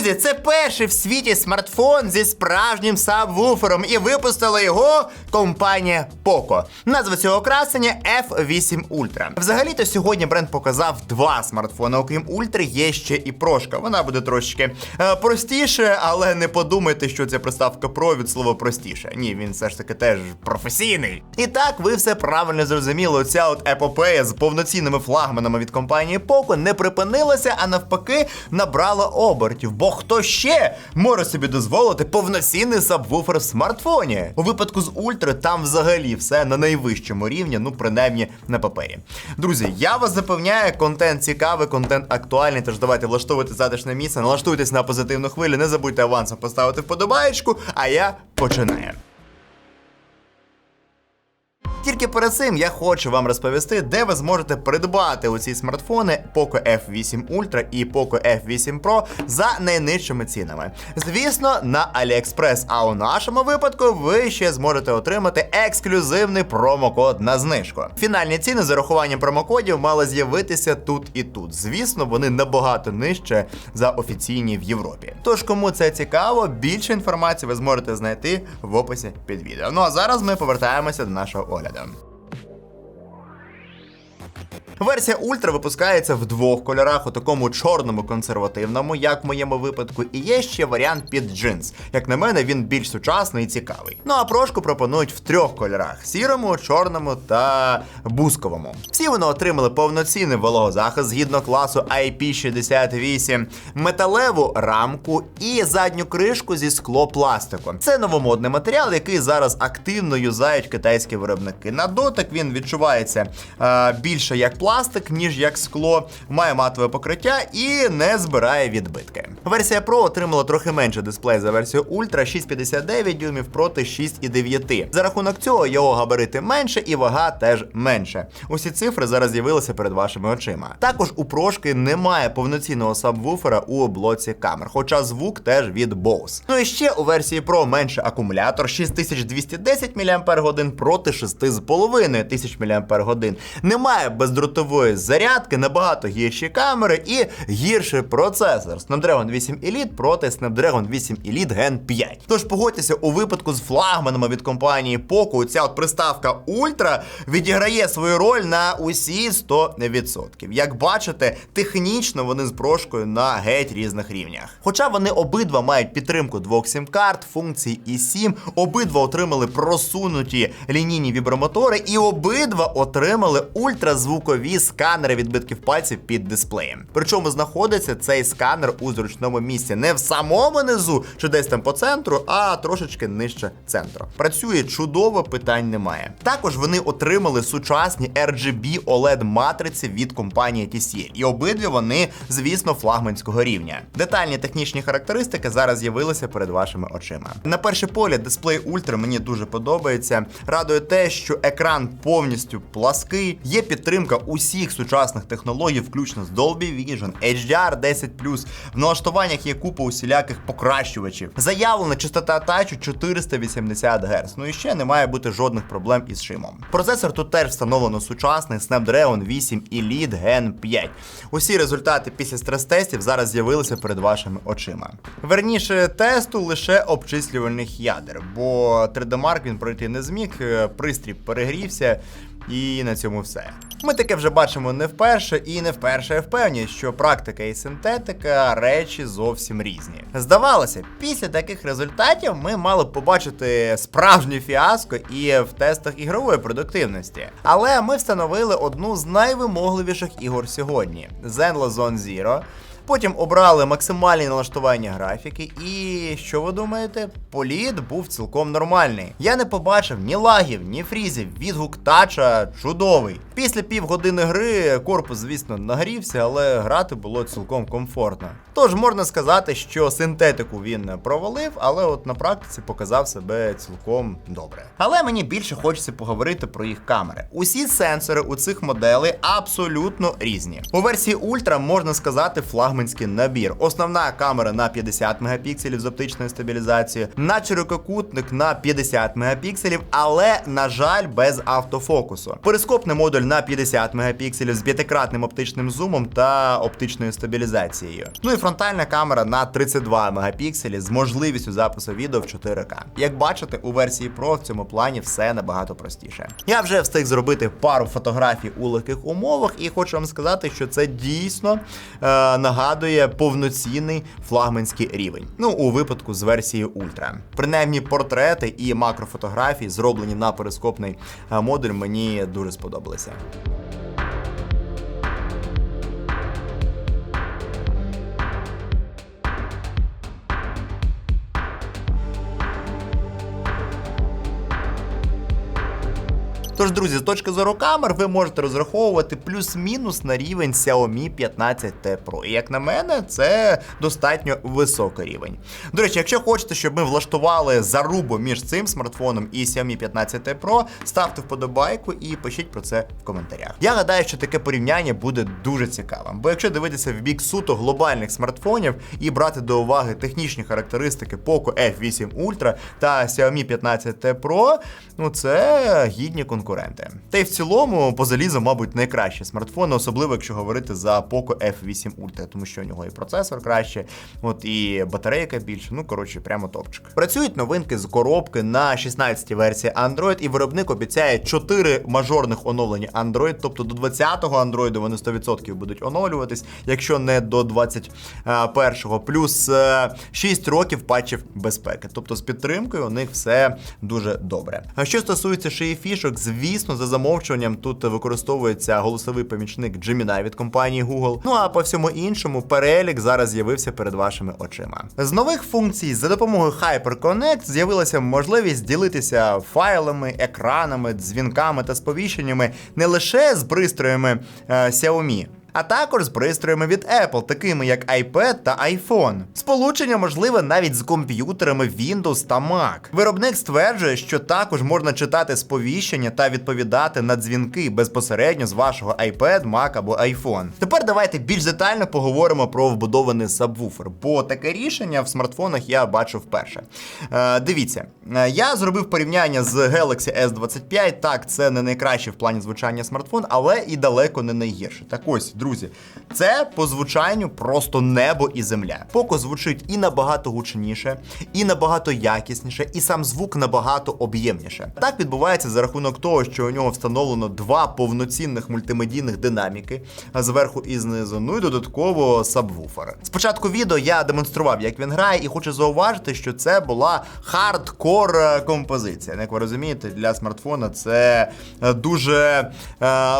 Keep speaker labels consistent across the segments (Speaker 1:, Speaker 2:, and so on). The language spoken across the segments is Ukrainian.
Speaker 1: Друзі, це перший в світі смартфон зі справжнім сабвуфером, і випустила його компанія Poco. Назва цього красення F8 Ultra. Взагалі-то сьогодні бренд показав два смартфони. Окрім Ultra, є ще і прошка. Вона буде трошечки е, простіше, але не подумайте, що це приставка Pro від слова простіше. Ні, він все ж таки теж професійний. І так, ви все правильно зрозуміли. Ця от епопея з повноцінними флагманами від компанії Poco не припинилася, а навпаки, набрала обертів. Бо хто ще може собі дозволити повноцінний сабвуфер в смартфоні? У випадку з Ультра там взагалі все на найвищому рівні, ну принаймні на папері. Друзі, я вас запевняю, контент цікавий, контент актуальний. Тож давайте влаштовувати затишне місце, налаштуйтесь на позитивну хвилю, не забудьте авансом поставити вподобаєчку, а я починаю. Тільки перед цим я хочу вам розповісти, де ви зможете придбати оці смартфони Poco F8 Ultra і Poco F8 Pro за найнижчими цінами. Звісно, на AliExpress, а у нашому випадку ви ще зможете отримати ексклюзивний промокод на знижку. Фінальні ціни з урахуванням промокодів мали з'явитися тут і тут. Звісно, вони набагато нижче за офіційні в Європі. Тож, кому це цікаво, більше інформації ви зможете знайти в описі під відео. Ну а зараз ми повертаємося до нашого огляду. them. Версія Ультра випускається в двох кольорах: у такому чорному консервативному, як в моєму випадку, і є ще варіант під джинс. Як на мене, він більш сучасний і цікавий. Ну а прошку пропонують в трьох кольорах: сірому, чорному та бусковому. Всі вони отримали повноцінний вологозахист згідно класу IP68, металеву рамку і задню кришку зі склопластику. Це новомодний матеріал, який зараз активно юзають китайські виробники. На дотик він відчувається е, більше як пластик, ніж як скло, має матове покриття і не збирає відбитки. Версія Pro отримала трохи менше дисплей за версію Ultra 6,59 дюймів проти 6,9. За рахунок цього його габарити менше і вага теж менше. Усі цифри зараз з'явилися перед вашими очима. Також у прошки немає повноцінного сабвуфера у блоці камер, хоча звук теж від Bose. Ну і ще у версії Pro менше акумулятор 6210 мАч проти 6,5 тисяч мАч. Немає бездротової зарядки, набагато гірші камери і гірший процесор. Snapdragon 8 Elite проти Snapdragon 8 Elite Gen 5. Тож погодьтеся, у випадку з флагманами від компанії Poco, ця от приставка Ultra відіграє свою роль на усі 100%. Як бачите, технічно вони з прошкою на геть різних рівнях. Хоча вони обидва мають підтримку двох сім-карт, функцій і 7, обидва отримали просунуті лінійні вібромотори, і обидва отримали ультразвукові сканери відбитків пальців під дисплеєм. Причому знаходиться цей сканер у зручному місці, не в самому низу чи десь там по центру, а трошечки нижче центру. Працює чудово, питань немає. Також вони отримали сучасні RGB OLED матриці від компанії TCL. І обидві вони, звісно, флагманського рівня. Детальні технічні характеристики зараз з'явилися перед вашими очима. На перший погляд, дисплей Ultra мені дуже подобається. Радує те, що екран повністю плаский, є підтримка усіх сучасних технологій, включно з Dolby Vision, HDR 10 в налаштуваннях є купа усіляких покращувачів. Заявлена частота тачу 480 Гц. Ну і ще не має бути жодних проблем із шимом. Процесор тут теж встановлено сучасний Snapdragon 8 Elite Gen 5. Усі результати після стрес-тестів зараз з'явилися перед вашими очима. Верніше тесту лише обчислювальних ядер, бо 3D Mark він пройти не зміг, е, пристрій перегрівся. І на цьому все. Ми таке вже бачимо не вперше, і не вперше впевнені, що практика і синтетика речі зовсім різні. Здавалося, після таких результатів ми мали б побачити справжнє фіаско і в тестах ігрової продуктивності. Але ми встановили одну з найвимогливіших ігор сьогодні: Zenlo Zone Zero. Потім обрали максимальні налаштування графіки, і що ви думаєте? Політ був цілком нормальний. Я не побачив ні лагів, ні фрізів. Відгук тача чудовий. Після півгодини гри корпус, звісно, нагрівся, але грати було цілком комфортно. Тож можна сказати, що синтетику він провалив, але от на практиці показав себе цілком добре. Але мені більше хочеться поговорити про їх камери. Усі сенсори у цих моделей абсолютно різні. У версії Ультра можна сказати флагман флагманський набір. Основна камера на 50 мегапікселів з оптичною стабілізацією, на ширококутник на 50 мегапікселів, але на жаль, без автофокусу. Перископний модуль на 50 мегапікселів з п'ятикратним оптичним зумом та оптичною стабілізацією. Ну і фронтальна камера на 32 мегапікселі з можливістю запису відео в 4К. Як бачите, у версії Pro в цьому плані все набагато простіше. Я вже встиг зробити пару фотографій у легких умовах, і хочу вам сказати, що це дійсно е, нагадує повноцінний флагманський рівень. Ну, у випадку з версією Ультра. Принаймні, портрети і макрофотографії, зроблені на перископний е, модуль, мені дуже сподобалися. Тож, друзі, з точки зору камер, ви можете розраховувати плюс-мінус на рівень Xiaomi 15T Pro. І як на мене, це достатньо високий рівень. До речі, якщо хочете, щоб ми влаштували зарубу між цим смартфоном і Xiaomi 15T Pro, ставте вподобайку і пишіть про це в коментарях. Я гадаю, що таке порівняння буде дуже цікавим. Бо якщо дивитися в бік суто глобальних смартфонів і брати до уваги технічні характеристики Poco F8 Ultra та Xiaomi 15T Pro, ну це гідні конкуренти. Та й в цілому по залізу, мабуть, найкращі смартфони, особливо якщо говорити за Poco F8 Ultra, тому що у нього і процесор краще, от і батарейка більше. Ну коротше, прямо топчик. Працюють новинки з коробки на 16 й версії Android, і виробник обіцяє 4 мажорних оновлення Android, тобто до 20-го Android вони 100% будуть оновлюватись, якщо не до 21-го, плюс е, 6 років патчів безпеки. Тобто з підтримкою у них все дуже добре. А що стосується шиї фішок, звісно, за замовчуванням тут використовується голосовий помічник Gemini від компанії Google. Ну а по всьому іншому перелік зараз з'явився перед вашими очима. З нових функцій за допомогою HyperConnect з'явилася можливість ділитися файлами, екранами, дзвінками та сповіщеннями не лише з пристроями е, Xiaomi, а також з пристроями від Apple, такими як iPad та iPhone. Сполучення можливе навіть з комп'ютерами Windows та Mac. Виробник стверджує, що також можна читати сповіщення та відповідати на дзвінки безпосередньо з вашого iPad, Mac або iPhone. Тепер давайте більш детально поговоримо про вбудований сабвуфер, бо таке рішення в смартфонах я бачу вперше. Е, дивіться, е, я зробив порівняння з Galaxy S25. Так, це не найкращий в плані звучання смартфон, але і далеко не найгірше. Так ось, друзі, це по звучанню просто небо і земля. Поко звучить і набагато гучніше, і набагато якісніше, і сам звук набагато об'ємніше. Так відбувається за рахунок того, що у нього встановлено два повноцінних мультимедійних динаміки зверху і знизу. Ну і додатково сабвуфер. Спочатку відео я демонстрував, як він грає, і хочу зауважити, що це була хардкор е, композиція. Як ви розумієте, для смартфона це е, дуже е,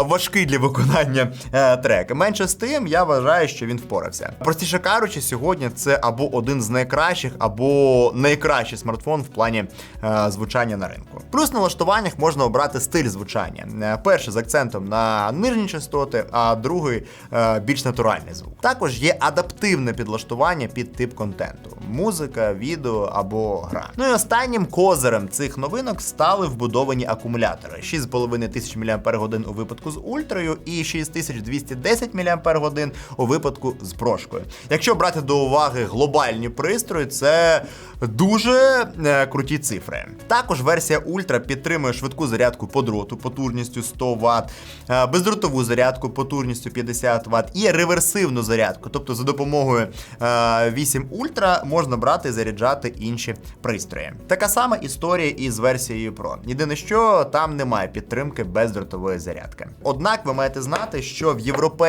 Speaker 1: важкий для виконання е, Менше з тим, я вважаю, що він впорався. Простіше кажучи, сьогодні це або один з найкращих, або найкращий смартфон в плані е, звучання на ринку. Плюс на налаштуваннях можна обрати стиль звучання. Е, Перший з акцентом на нижні частоти, а другий е, більш натуральний звук. Також є адаптивне підлаштування під тип контенту: музика, відео або гра. Ну і останнім козирем цих новинок стали вбудовані акумулятори: 6,5 тисяч мАч у випадку з ультрою і 6210 мАч у випадку з прошкою. Якщо брати до уваги глобальні пристрої, це дуже е, круті цифри. Також версія Ультра підтримує швидку зарядку по дроту потужністю 100 Вт, е, бездротову зарядку потужністю 50 Вт і реверсивну зарядку. Тобто за допомогою е, 8 Ультра можна брати і заряджати інші пристрої. Така сама історія і з версією Pro. Єдине, що там немає підтримки бездротової зарядки. Однак ви маєте знати, що в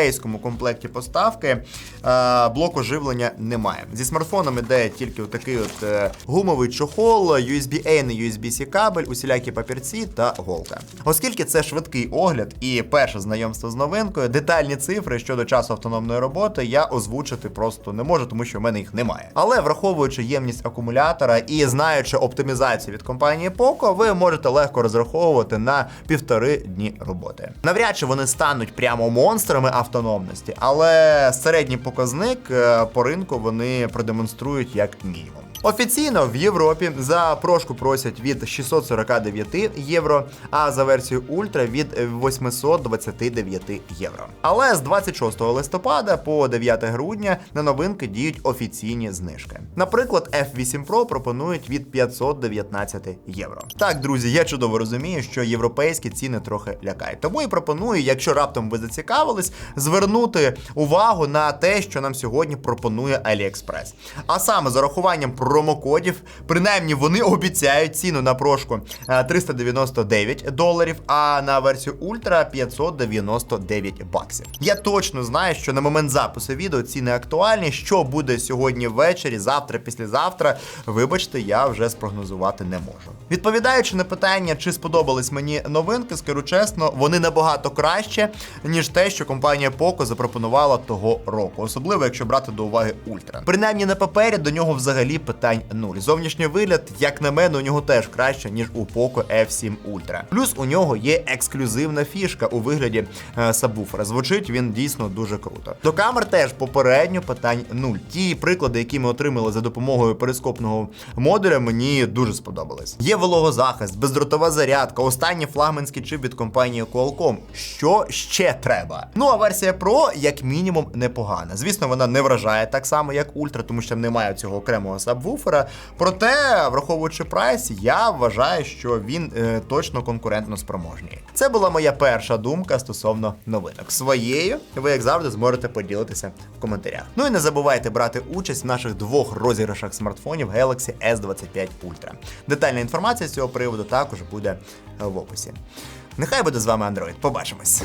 Speaker 1: європейському комплекті поставки е, блоку живлення немає. Зі смартфоном іде тільки такий от е, гумовий чохол, USB-A на USB-C кабель, усілякі папірці та голка. Оскільки це швидкий огляд і перше знайомство з новинкою, детальні цифри щодо часу автономної роботи я озвучити просто не можу, тому що в мене їх немає. Але враховуючи ємність акумулятора і знаючи оптимізацію від компанії Poco, ви можете легко розраховувати на півтори дні роботи. Навряд чи вони стануть прямо монстрами, а автономності, але середній показник е, по ринку вони продемонструють як мінімум. Офіційно в Європі за прошку просять від 649 євро, а за версію Ультра від 829 євро. Але з 26 листопада по 9 грудня на новинки діють офіційні знижки. Наприклад, F8 Pro пропонують від 519 євро. Так, друзі, я чудово розумію, що європейські ціни трохи лякають. Тому і пропоную, якщо раптом ви зацікавились, звернути увагу на те, що нам сьогодні пропонує AliExpress. А саме з урахуванням промокодів, принаймні вони обіцяють ціну на прошку е, 399 доларів, а на версію Ультра 599 баксів. Я точно знаю, що на момент запису відео ціни актуальні. Що буде сьогодні ввечері, завтра, післязавтра. Вибачте, я вже спрогнозувати не можу. Відповідаючи на питання, чи сподобались мені новинки, скажу чесно, вони набагато краще, ніж те, що компанія Poco запропонувала того року, особливо якщо брати до уваги Ультра. Принаймні на папері до нього взагалі питань нуль. Зовнішній вигляд, як на мене, у нього теж краще, ніж у Poco F7 Ultra. Плюс у нього є ексклюзивна фішка у вигляді е, сабвуфера. Звучить він дійсно дуже круто. До камер теж попередньо питань нуль. Ті приклади, які ми отримали за допомогою перископного модуля, мені дуже сподобались. Є вологозахист, бездротова зарядка, останній флагманський чип від компанії Qualcomm. Що ще треба? Ну а версія Pro, як мінімум, непогана. Звісно, вона не вражає так само, як Ультра, тому що немає цього окремого сабвуфера. Проте, враховуючи прайс, я вважаю, що він е, точно конкурентно спроможний. Це була моя перша думка стосовно новинок. Своєю ви, як завжди, зможете поділитися в коментарях. Ну і не забувайте брати участь в наших двох розіграшах смартфонів Galaxy S25 Ultra. Детальна інформація з цього приводу також буде е, в описі. Нехай буде з вами Android. Побачимось.